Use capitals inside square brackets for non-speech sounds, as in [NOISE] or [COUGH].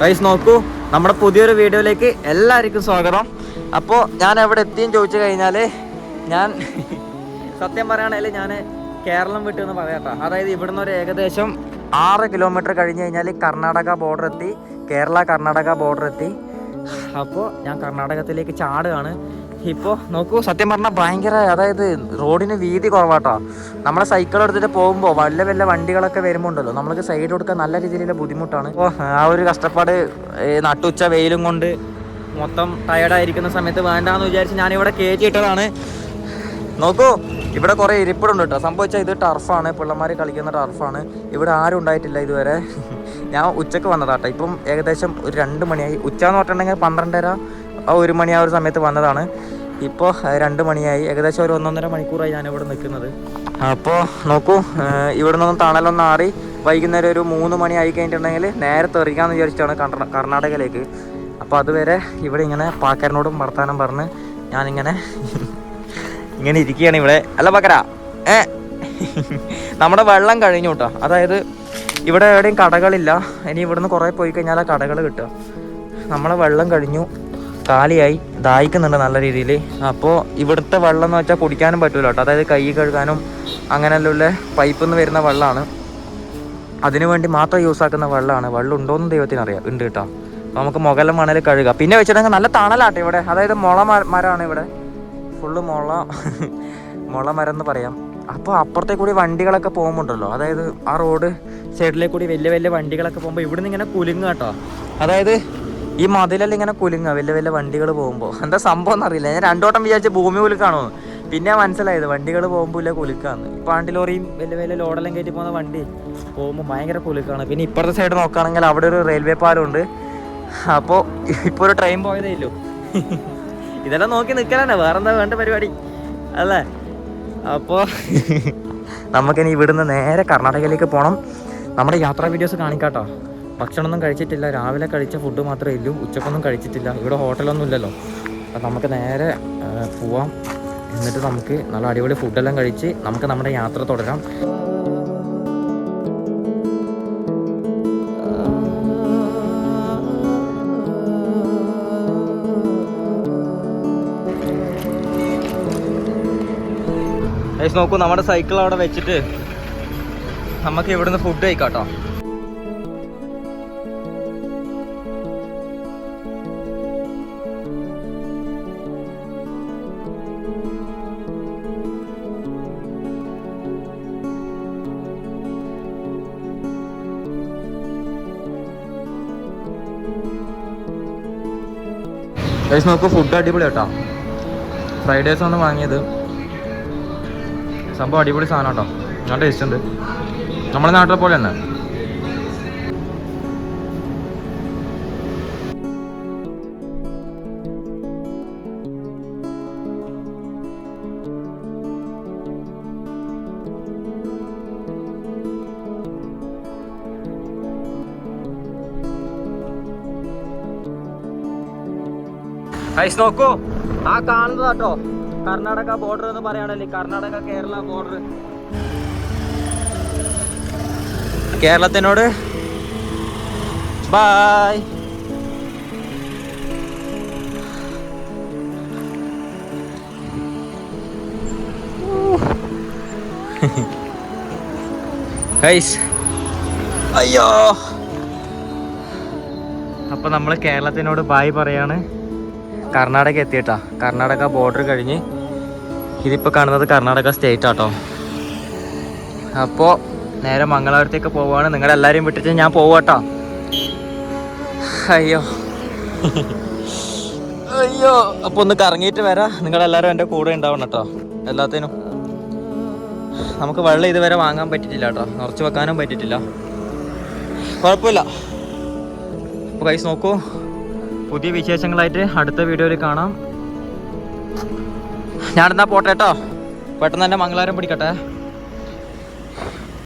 Guys നോക്കൂ. നമ്മുടെ പുതിയൊരു വീഡിയോയിലേക്ക് എല്ലാവർക്കും സ്വാഗതം. അപ്പോൾ ഞാൻ എവിടെ എത്തിയെന്ന് ചോദിച്ചു കഴിഞ്ഞാൽ ഞാൻ [LAUGHS] സത്യം പറയുകയാണെങ്കിൽ ഞാൻ കേരളം വിട്ടു എന്ന് പറയാട്ടോ. അതായത് ഇവിടുന്ന് ഒരു ഏകദേശം ആറ് കിലോമീറ്റർ കഴിഞ്ഞ് കഴിഞ്ഞാൽ കർണാടക ബോർഡർ എത്തി. കേരള കർണാടക ബോർഡർ എത്തി. അപ്പോൾ ഞാൻ കർണാടകത്തിലേക്ക് ചാടുകയാണ്. ഇപ്പോൾ നോക്കൂ സത്യം പറഞ്ഞാൽ ഭയങ്കര അതായത് റോഡിന് വീതി കുറവാട്ടോ. നമ്മളെ സൈക്കിൾ എടുത്തിട്ട് പോകുമ്പോൾ വല്ല വല്ല വണ്ടികളൊക്കെ വരുമ്പോൾ ഉണ്ടല്ലോ നമ്മൾക്ക് സൈഡ് കൊടുക്കാൻ നല്ല രീതിയിലുള്ള ബുദ്ധിമുട്ടാണ്. അപ്പോൾ ആ ഒരു കഷ്ടപ്പാട് നട്ടുച്ച വെയിലും കൊണ്ട് മൊത്തം ടയർഡായിരിക്കുന്ന സമയത്ത് വേണ്ടാന്ന് വിചാരിച്ച് ഞാനിവിടെ കയറ്റിയിട്ടതാണ് നോക്കൂ ഇവിടെ കുറേ ഇരിപ്പിടുണ്ട് കേട്ടോ. സംഭവിച്ചാൽ ഇത് ടർഫാണ് പിള്ളമാർ കളിക്കുന്ന ടർഫാണ് ഇവിടെ ആരും ഉണ്ടായിട്ടില്ല ഇതുവരെ. [LAUGHS] ഞാൻ ഉച്ചയ്ക്ക് വന്നതാട്ടോ ഇപ്പം ഏകദേശം ഒരു രണ്ട് മണിയായി. ഉച്ച എന്ന് പറഞ്ഞിട്ടുണ്ടെങ്കിൽ പന്ത്രണ്ടര ഒരു മണി ആ ഒരു സമയത്ത് വന്നതാണ്. ഇപ്പോൾ രണ്ട് മണിയായി. ഏകദേശം ഒരു ഒന്നൊന്നര മണിക്കൂറായി ഞാൻ ഇവിടെ നിൽക്കുന്നത്. അപ്പോൾ നോക്കൂ ഇവിടെ നിന്നൊന്ന് തണലൊന്ന് ആറി വൈകുന്നേരം ഒരു മൂന്ന് മണി ആയി കഴിഞ്ഞിട്ടുണ്ടെങ്കിൽ നേരെ തെറിക്കാമെന്ന് വിചാരിച്ചിട്ടാണ് കർണ- കർണാടകയിലേക്ക്. അപ്പോൾ അതുവരെ ഇവിടെ ഇങ്ങനെ പാക്കാരനോടും വർത്താനം പറഞ്ഞ് ഞാനിങ്ങനെ ഇങ്ങനെ ഇരിക്കുകയാണ് ഇവിടെ. അല്ല പക്കര ഏ നമ്മുടെ വെള്ളം കഴിഞ്ഞു കേട്ടോ. അതായത് ഇവിടെ എവിടെയും കടകളില്ല. ഇനി ഇവിടുന്ന് കുറേ പോയി കഴിഞ്ഞാൽ ആ കടകൾ കിട്ടുക. നമ്മളെ വെള്ളം കഴിഞ്ഞു. കാലിയായി. ദാഹിക്കുന്നുണ്ട് നല്ല രീതിയിൽ അപ്പോൾ ഇവിടുത്തെ വെള്ളം എന്ന് വെച്ചാൽ കുടിക്കാനും പറ്റൂല കേട്ടോ. അതായത് കൈ കഴുകാനും അങ്ങനെയുള്ള പൈപ്പിൽ നിന്ന് വരുന്ന വെള്ളമാണ് അതിനു വേണ്ടി മാത്രം യൂസ് ആക്കുന്ന വെള്ളമാണ് വെള്ളം ഉണ്ടോയെന്ന് ദൈവത്തിന് അറിയാം ഉണ്ട് കേട്ടോ. നമുക്ക് മുകളിൽ മണൽ കഴുകാം. പിന്നെ വെച്ചിട്ടുണ്ടെങ്കിൽ നല്ല തണലാട്ടെ ഇവിടെ. അതായത് മുള മരമാണ് ഇവിടെ. ഫുള്ള് മുള മുള മരം എന്ന് പറയാം. അപ്പോൾ അപ്പുറത്തെ കൂടി വണ്ടികളൊക്കെ പോകുമ്പോണ്ടല്ലോ. അതായത് ആ റോഡ് സൈഡിലേക്ക് കൂടി വലിയ വലിയ വണ്ടികളൊക്കെ പോകുമ്പോൾ ഇവിടുന്ന് ഇങ്ങനെ കുലുങ്ങുക കേട്ടോ. അതായത് ഈ മതിലെല്ലാം ഇങ്ങനെ കുലുങ്ങുക വലിയ വലിയ വണ്ടികൾ പോകുമ്പോൾ എന്താ സംഭവം എന്നറിയില്ല. ഞാൻ രണ്ടോട്ടം വിചാരിച്ച് ഭൂമി കുലുക്കാണോ? പിന്നെ മനസ്സിലായത് വണ്ടികൾ പോകുമ്പോൾ ഇല്ല കുലുക്കാന്ന്. ഇപ്പോൾ ആണ്ടി ലോറിയും വലിയ വലിയ ലോഡെല്ലാം കയറ്റി പോകുന്ന വണ്ടി പോകുമ്പോൾ ഭയങ്കര കുലുക്കാണ്. പിന്നെ ഇപ്പുറത്തെ സൈഡ് നോക്കുകയാണെങ്കിൽ അവിടെ ഒരു റെയിൽവേ പാലമുണ്ട് അപ്പോൾ ഇപ്പോൾ ഒരു ട്രെയിൻ പോയതേ ഇല്ലു. ഇതെല്ലാം നോക്കി നിൽക്കലാണ് വേറെന്താ വേണ്ട പരിപാടി? അല്ലേ? അപ്പോൾ [LAUGHS] നമുക്കിനി ഇവിടുന്ന് നേരെ കർണാടകയിലേക്ക് പോകണം നമ്മുടെ യാത്രാ വീഡിയോസ് കാണിക്കാട്ടോ. ഭക്ഷണമൊന്നും കഴിച്ചിട്ടില്ല. രാവിലെ കഴിച്ച ഫുഡ് മാത്രമേ ഇല്ലൂ ഉച്ചക്കൊന്നും കഴിച്ചിട്ടില്ല. ഇവിടെ ഹോട്ടലൊന്നും ഇല്ലല്ലോ. അപ്പം നമുക്ക് നേരെ പോവാം. എന്നിട്ട് നമുക്ക് നല്ല അടിപൊളി ഫുഡെല്ലാം കഴിച്ച് നമുക്ക് നമ്മുടെ യാത്ര തുടരാം. ഗൈസ് നോക്കൂ നമ്മുടെ സൈക്കിൾ അവിടെ വെച്ചിട്ട് നമുക്ക് ഇവിടുന്ന് ഫുഡ് കഴിക്കാട്ടോ. ഗൈസ് നോക്കൂ ഫുഡ് അടിപൊളി കേട്ടോ ഫ്രൈഡ് റൈസ് ആണ് വാങ്ങിയത്. സംഭവം അടിപൊളി സാധനം കേട്ടോ. നല്ല ടേസ്റ്റ് ഉണ്ട്. നമ്മുടെ നാട്ടിലെ പോലെ തന്നെ. നോക്കൂ. ആ കാണുന്നത് കേട്ടോ. കർണാടക ബോർഡർ എന്ന് പറയുകയാണല്ലേ? കർണാടക കേരള ബോർഡർ കേരളത്തിനോട് ബായ് അയ്യോ. അപ്പൊ നമ്മൾ കേരളത്തിനോട് ബായ് പറയാണ്. കർണാടക എത്തിയിട്ടാ. കർണാടക ബോർഡർ കഴിഞ്ഞ് ഇതിപ്പോൾ കാണുന്നത് കർണാടക സ്റ്റേറ്റ് ആട്ടോ. അപ്പോൾ നേരെ മംഗളാപുരത്തേക്ക് പോവുകയാണ് നിങ്ങളെല്ലാവരെയും വിട്ടിട്ട് ഞാൻ പോവാട്ടോ. അയ്യോ. അയ്യോ. അപ്പോൾ ഒന്ന് കറങ്ങിയിട്ട് വരാം. നിങ്ങളെല്ലാവരും എന്റെ കൂടെ ഉണ്ടാവണം കേട്ടോ. എല്ലാത്തിനും. നമുക്ക് വെള്ളം ഇതുവരെ വാങ്ങാൻ പറ്റിയിട്ടില്ല കേട്ടോ. നിറച്ച് വെക്കാനും പറ്റിയിട്ടില്ല. കുഴപ്പമില്ല. അപ്പോൾ കൈസ് നോക്കൂ. പുതിയ വിശേഷങ്ങളായിട്ട് അടുത്ത വീഡിയോയിൽ കാണാം. ഞാനെന്നാ പോട്ടെ കേട്ടോ. പെട്ടെന്ന് തന്നെ മംഗളാരം പിടിക്കട്ടെ.